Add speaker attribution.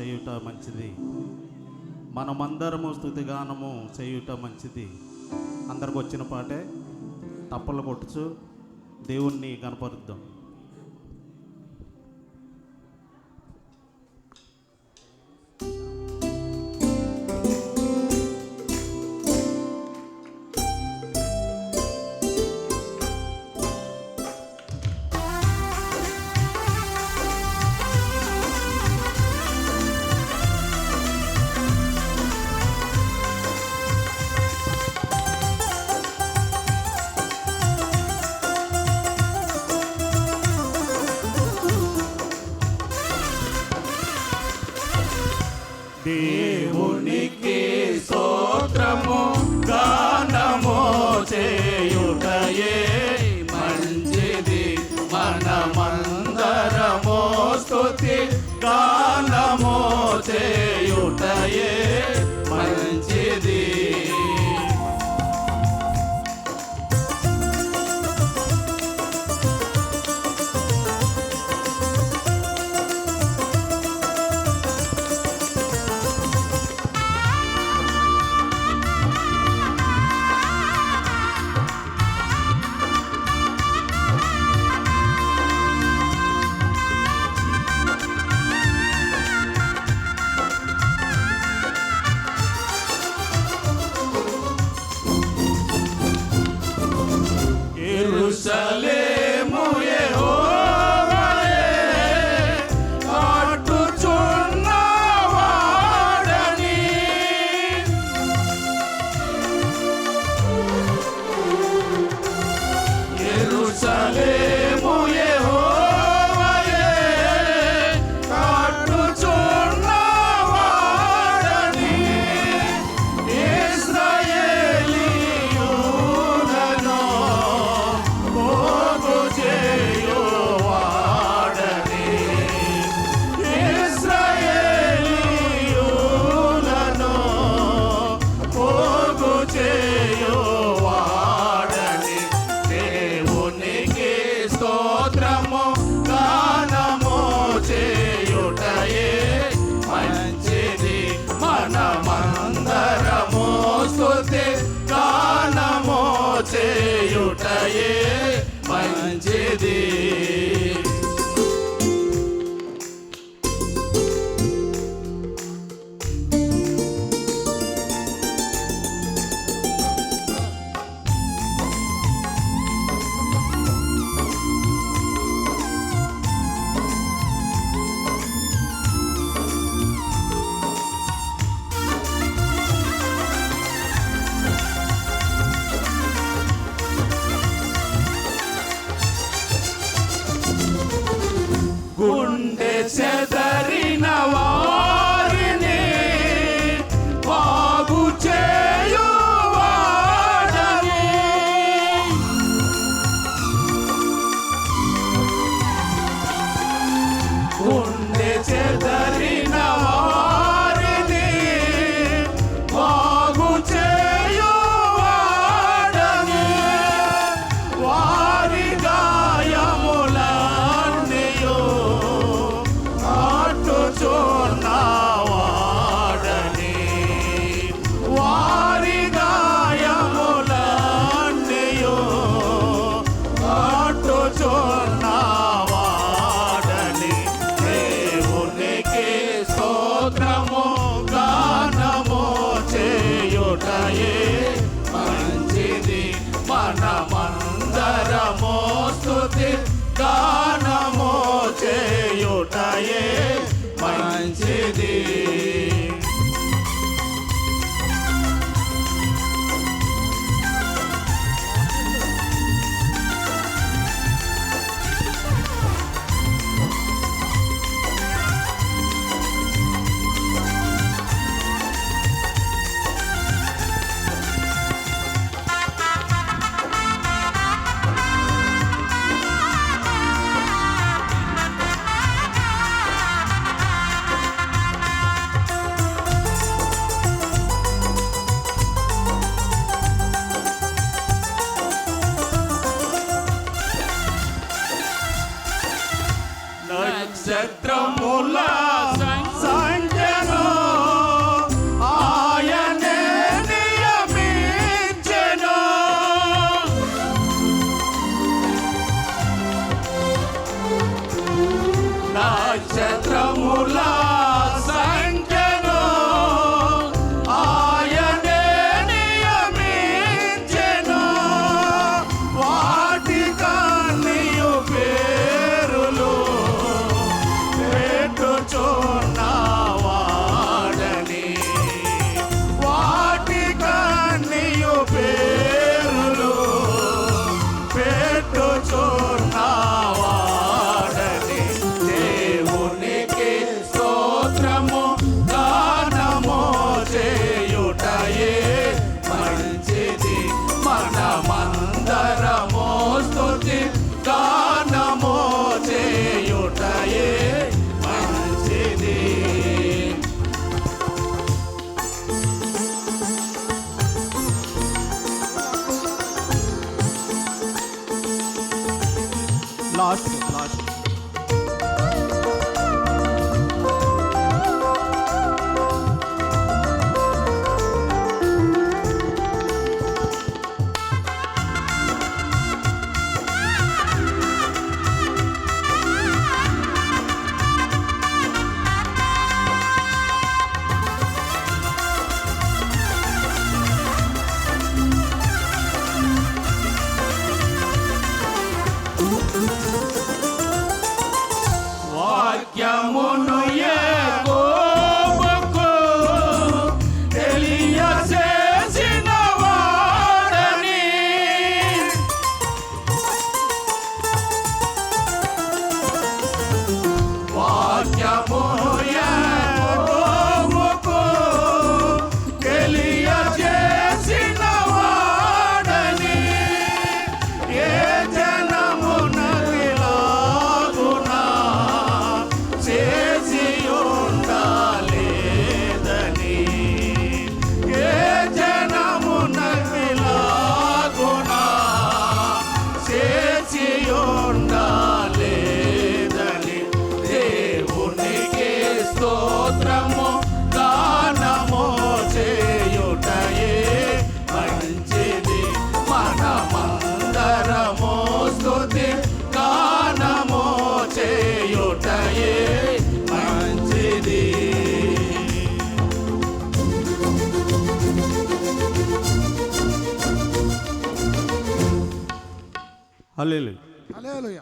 Speaker 1: చేయుట మంచిది. మనమందరము స్థుతిగానము చేయుట మంచిది. అందరికి వచ్చిన పాటే తప్పలు కొట్టుచు దేవుణ్ణి కనపరుద్దాం
Speaker 2: దేవునికి స్తోత్రము గానము చేయుటయే మంచిది. మనమందరము స్తుతి గానము చేయుటయే మంచిది said చోటాయే మంచిది. నక్షత్రముల సంఖ్యను ఆయనే నియమించెను. నక్షత్రములా
Speaker 1: హల్లెలూయా
Speaker 3: హల్లెలూయా